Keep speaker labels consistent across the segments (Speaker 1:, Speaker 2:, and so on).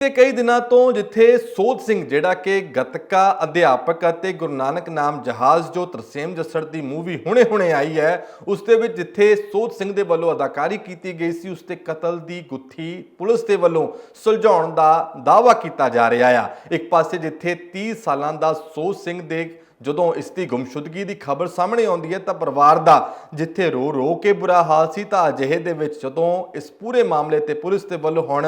Speaker 1: ਤੇ ਕਈ ਦਿਨਾਂ ਤੋਂ ਜਿੱਥੇ ਸੋਧ ਸਿੰਘ ਜਿਹੜਾ ਕਿ ਗਤਕਾ ਅਧਿਆਪਕ ਅਤੇ ਗੁਰੂ ਨਾਨਕ ਨਾਮ ਜਹਾਜ਼ ਜੋ ਤਰਸੇਮ ਜੱਸੜ ਦੀ ਮੂਵੀ ਹੁਣੇ-ਹੁਣੇ ਆਈ ਹੈ, ਉਸ ਦੇ ਵਿੱਚ ਜਿੱਥੇ ਸੋਧ ਸਿੰਘ ਦੇ ਵੱਲੋਂ ਅਦਾਕਾਰੀ ਕੀਤੀ ਗਈ ਸੀ, ਉਸ ਤੇ ਕਤਲ ਦੀ ਗੁੱਥੀ ਪੁਲਿਸ ਦੇ ਵੱਲੋਂ ਸੁਲਝਾਉਣ ਦਾ ਦਾਅਵਾ ਕੀਤਾ ਜਾ ਰਿਹਾ ਆ। ਇੱਕ ਪਾਸੇ ਜਿੱਥੇ 30 ਸਾਲਾਂ ਦਾ ਸੋਧ ਸਿੰਘ ਦੇ ਜਦੋਂ ਇਸ ਦੀ ਗੁੰਮਸ਼ੁਦਗੀ ਦੀ ਖਬਰ ਸਾਹਮਣੇ ਆਉਂਦੀ ਹੈ ਤਾਂ ਪਰਿਵਾਰ ਦਾ ਜਿੱਥੇ ਰੋ ਰੋ ਕੇ ਬੁਰਾ ਹਾਲ ਸੀ ਤਾਂ ਅਜਿਹੇ ਦੇ ਵਿੱਚ ਜਦੋਂ ਇਸ ਪੂਰੇ ਮਾਮਲੇ ਤੇ ਪੁਲਿਸ ਦੇ ਵੱਲੋਂ ਹੁਣ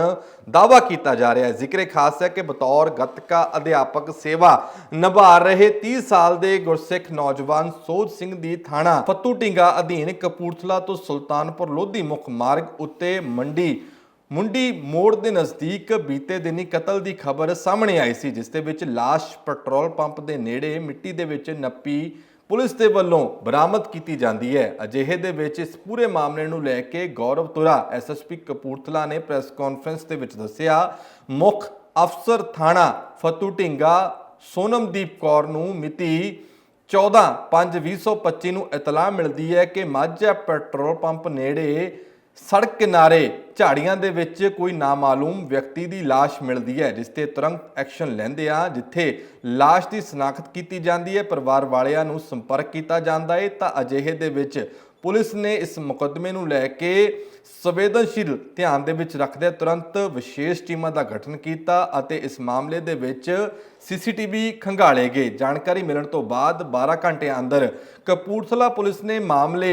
Speaker 1: ਦਾਵਾ ਕੀਤਾ ਜਾ ਰਿਹਾ ਹੈ। ਜ਼ਿਕਰੇ ਖਾਸ ਹੈ ਕਿ ਬਤੌਰ ਗੱਤਕਾ ਅਧਿਆਪਕ ਸੇਵਾ ਨਿਭਾ ਰਹੇ 30 ਸਾਲ ਦੇ ਗੁਰਸਿੱਖ ਨੌਜਵਾਨ ਸੋਧ ਸਿੰਘ ਦੀ ਥਾਣਾ ਫੱਤੂ ਢੀਂਗਾ ਅਧੀਨ ਕਪੂਰਥਲਾ ਤੋਂ ਸੁਲਤਾਨਪੁਰ ਲੋਧੀ ਮੁੱਖ ਮਾਰਗ ਉੱਤੇ ਮੰਡੀ ਮੁੰਡੀ ਮੋੜ ਦੇ ਨਜ਼ਦੀਕ ਬੀਤੇ ਦਿਨੀ ਕਤਲ ਦੀ ਖਬਰ ਸਾਹਮਣੇ ਆਈ ਸੀ, ਜਿਸ ਦੇ ਵਿੱਚ ਲਾਸ਼ ਪੈਟਰੋਲ ਪੰਪ ਦੇ ਨੇੜੇ ਮਿੱਟੀ ਦੇ ਵਿੱਚ ਨੱਪੀ ਪੁਲਿਸ ਦੇ ਵੱਲੋਂ ਬਰਾਮਦ ਕੀਤੀ ਜਾਂਦੀ ਹੈ। ਅਜਿਹੇ ਦੇ ਵਿੱਚ ਇਸ ਪੂਰੇ ਮਾਮਲੇ ਨੂੰ ਲੈ ਕੇ ਗੌਰਵ ਤੁਰਾ ਐਸਐਸਪੀ ਕਪੂਰਥਲਾ ਨੇ ਪ੍ਰੈਸ ਕਾਨਫਰੰਸ ਦੇ ਵਿੱਚ ਦੱਸਿਆ, ਮੁੱਖ ਅਫਸਰ ਥਾਣਾ ਫਤੂ ਢਿੰਗਾ ਸੋਨਮਦੀਪ ਕੌਰ ਨੂੰ ਮਿਤੀ 14/5/2025 ਨੂੰ ਇਤਲਾਹ ਮਿਲਦੀ ਹੈ ਕਿ ਮਾਝਾ ਪੈਟਰੋਲ ਪੰਪ ਨੇੜੇ ਸੜਕ ਕਿਨਾਰੇ ਝਾੜੀਆਂ ਦੇ ਵਿੱਚ ਕੋਈ ਨਾਮਾਲੂਮ ਵਿਅਕਤੀ ਦੀ ਲਾਸ਼ ਮਿਲਦੀ ਹੈ, ਜਿਸ ਤੇ ਤੁਰੰਤ ਐਕਸ਼ਨ ਲੈਂਦੇ ਆ, ਜਿੱਥੇ ਲਾਸ਼ ਦੀ ਸ਼ਨਾਖਤ ਕੀਤੀ ਜਾਂਦੀ ਹੈ, ਪਰਿਵਾਰ ਵਾਲਿਆਂ ਨੂੰ ਸੰਪਰਕ ਕੀਤਾ ਜਾਂਦਾ ਹੈ ਤਾਂ ਅਜਿਹੇ ਦੇ ਵਿੱਚ ਪੁਲਿਸ ਨੇ ਇਸ ਮੁਕੱਦਮੇ ਨੂੰ ਲੈ ਕੇ ਸੰਵੇਦਨਸ਼ੀਲ ਧਿਆਨ ਦੇ ਵਿੱਚ ਰੱਖਦੇ ਤੁਰੰਤ ਵਿਸ਼ੇਸ਼ ਟੀਮਾਂ ਦਾ ਗਠਨ ਕੀਤਾ ਅਤੇ ਇਸ ਮਾਮਲੇ ਦੇ ਵਿੱਚ ਸੀਸੀਟੀਵੀ ਖੰਗਾਲੇ ਗਏ। ਜਾਣਕਾਰੀ ਮਿਲਣ ਤੋਂ ਬਾਅਦ 12 ਘੰਟਿਆਂ ਅੰਦਰ ਕਪੂਰਥਲਾ ਪੁਲਿਸ ਨੇ ਮਾਮਲੇ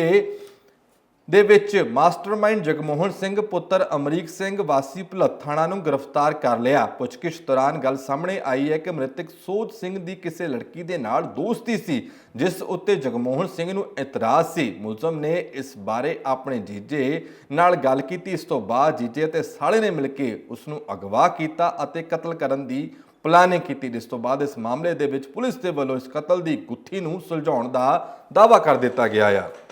Speaker 1: ਦੇ ਵਿੱਚ ਮਾਸਟਰਮਾਈਂਡ ਜਗਮੋਹਨ ਸਿੰਘ, ਪੁੱਤਰ ਅਮਰੀਕ ਸਿੰਘ, ਵਾਸੀ ਭੁਲੱਥਾਣਾ ਨੂੰ ਗ੍ਰਿਫਤਾਰ ਕਰ ਲਿਆ। ਪੁੱਛਗਿੱਛ ਦੌਰਾਨ ਗੱਲ ਸਾਹਮਣੇ ਆਈ ਹੈ ਕਿ ਮ੍ਰਿਤਕ ਸੋਧ ਸਿੰਘ ਦੀ ਕਿਸੇ ਲੜਕੀ ਦੇ ਨਾਲ ਦੋਸਤੀ ਸੀ, ਜਿਸ ਉੱਤੇ ਜਗਮੋਹਨ ਸਿੰਘ ਨੂੰ ਇਤਰਾਜ਼ ਸੀ। ਮੁਲਜ਼ਮ ਨੇ ਇਸ ਬਾਰੇ ਆਪਣੇ ਜੀਜੇ ਨਾਲ ਗੱਲ ਕੀਤੀ। ਇਸ ਤੋਂ ਬਾਅਦ ਜੀਜੇ ਅਤੇ ਸਾਲੇ ਨੇ ਮਿਲ ਕੇ ਉਸ ਨੂੰ ਅਗਵਾ ਕੀਤਾ ਅਤੇ ਕਤਲ ਕਰਨ ਦੀ ਪਲਾਨਿੰਗ ਕੀਤੀ। ਜਿਸ ਤੋਂ ਬਾਅਦ ਇਸ ਮਾਮਲੇ ਦੇ ਵਿੱਚ ਪੁਲਿਸ ਦੇ ਵੱਲੋਂ ਇਸ ਕਤਲ ਦੀ ਗੁੱਥੀ ਨੂੰ ਸੁਲਝਾਉਣ ਦਾ ਦਾਅਵਾ ਕਰ ਦਿੱਤਾ ਗਿਆ ਆ।